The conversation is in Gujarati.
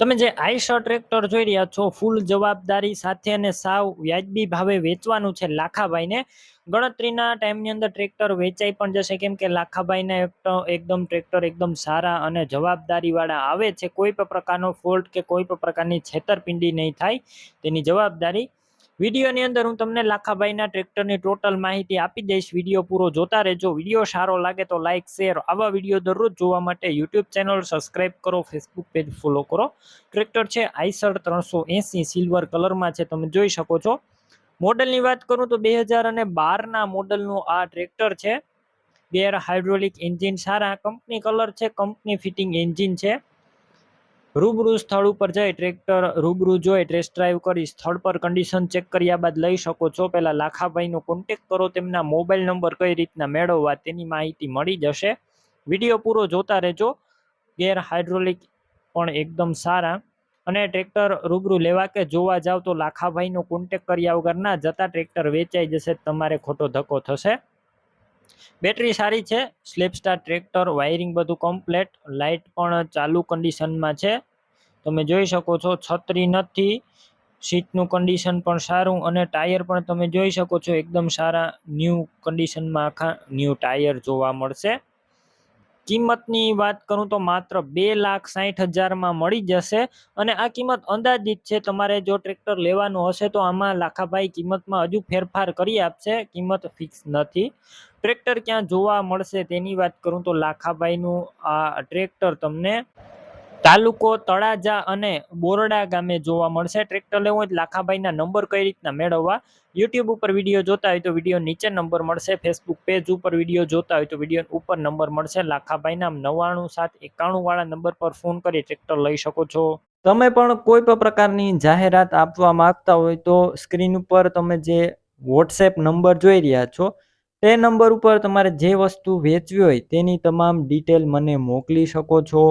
તમે જે આઈશર ટ્રેક્ટર જોઈ રહ્યા છો, ફૂલ જવાબદારી સાથે અને સાવ વ્યાજબી ભાવે વેચવાનું છે લાખાભાઈને. ગણતરીના ટાઈમની અંદર ટ્રેક્ટર વેચાઈ પણ જશે. કેમ કે લાખાભાઈને એકદમ ટ્રેક્ટર એકદમ સારા અને જવાબદારીવાળા આવે છે. કોઈ પણ પ્રકારનો ફોલ્ટ કે કોઈ પણ પ્રકારની છેતરપિંડી નહીં થાય. તેની જવાબદારી વિડીયોની અંદર હું તમને લાખાભાઈના ટ્રેક્ટરની ટોટલ માહિતી આપી દઈશ. વીડિયો પૂરો જોતા રહેજો. વીડિયો સારો લાગે તો લાઇક શેર. આવા વીડિયો દરરોજ જોવા માટે યુટ્યુબ ચેનલ સબસ્ક્રાઇબ કરો, ફેસબુક પેજ ફોલો કરો. ટ્રેક્ટર છે આઈસર ત્રણસો એંસી, સિલ્વર કલરમાં છે. તમે જોઈ શકો છો. મોડલની વાત કરું તો બે હજાર અને બારના મોડલનું આ ટ્રેક્ટર છે. ગેર હાઇડ્રોલિક એન્જિન, સારા કંપની કલર છે. કંપની ફિટિંગ એન્જિન છે. રૂબરૂ સ્થળ ઉપર જઈ ટ્રેક્ટર રૂબરૂ જોઈ ટેસ્ટ ડ્રાઈવ કરી સ્થળ પર કન્ડિશન ચેક કર્યા બાદ લઈ શકો છો. પહેલાં લાખાભાઈનો કોન્ટેક કરો, તેમના મોબાઈલ નંબર કઈ રીતના મેળવવા તેની માહિતી મળી જશે. વીડિયો પૂરો જોતા રહેજો. ગેર હાઇડ્રોલિક પણ એકદમ સારા. અને ટ્રેક્ટર રૂબરૂ લેવા કે જોવા જાવ તો લાખાભાઈનો કોન્ટેક કર્યા વગર ના જતા ટ્રેક્ટર વેચાઈ જશે, તમારે ખોટો ધક્કો થશે. બેટરી સારી છે સ્લેપસ્ટાર ટ્રેક્ટર, વાયરિંગ બધું કમ્પ્લેટ લાઇટ પણ ચાલુ કન્ડિશનમાં છે. તમે જોઈ શકો છો, છત્રી નથી, સીટનું કન્ડિશન પણ સારું અને ટાયર પણ તમે જોઈ શકો છો, એકદમ સારા ન્યૂ કન્ડિશનમાં આખા ન્યૂ ટાયર જોવા મળશે. કિંમતની વાત કરું તો માત્ર બે લાખ સાઠ હજારમાં મળી જશે અને આ કિંમત અંદાજિત છે. તમારે જો ટ્રેક્ટર લેવાનું હશે તો આમાં લાખાભાઈ કિંમતમાં હજુ ફેરફાર કરી આપશે. કિંમત ફિક્સ નથી. ટ્રેક્ટર ક્યાં જોવા મળશે તેની વાત કરું તો લાખાભાઈનું આ ટ્રેક્ટર તમને તાલુકો તળાજા અને બોરડા ગામે જોવા મળશે. ટ્રેક્ટર લેવું હોય લાખાભાઈના નંબર કઈ રીતના મેળવવા? યુટ્યુબ ઉપર વીડિયો જોતા હોય તો વીડિયો નીચે નંબર મળશે. ફેસબુક પેજ ઉપર વીડિયો જોતા હોય તો વીડિયો ઉપર નંબર મળશે. લાખાભાઈના નવ્વાણું સાત એકાણું વાળા નંબર પર ફોન કરી ટ્રેક્ટર લઈ શકો છો. તમે પણ કોઈ પણ પ્રકારની જાહેરાત આપવા માંગતા હોય તો સ્ક્રીન ઉપર તમે જે વોટ્સએપ નંબર જોઈ રહ્યા છો, તે નંબર ઉપર તમારે જે વસ્તુ વેચવી હોય તેની તમામ ડિટેલ મને મોકલી શકો છો.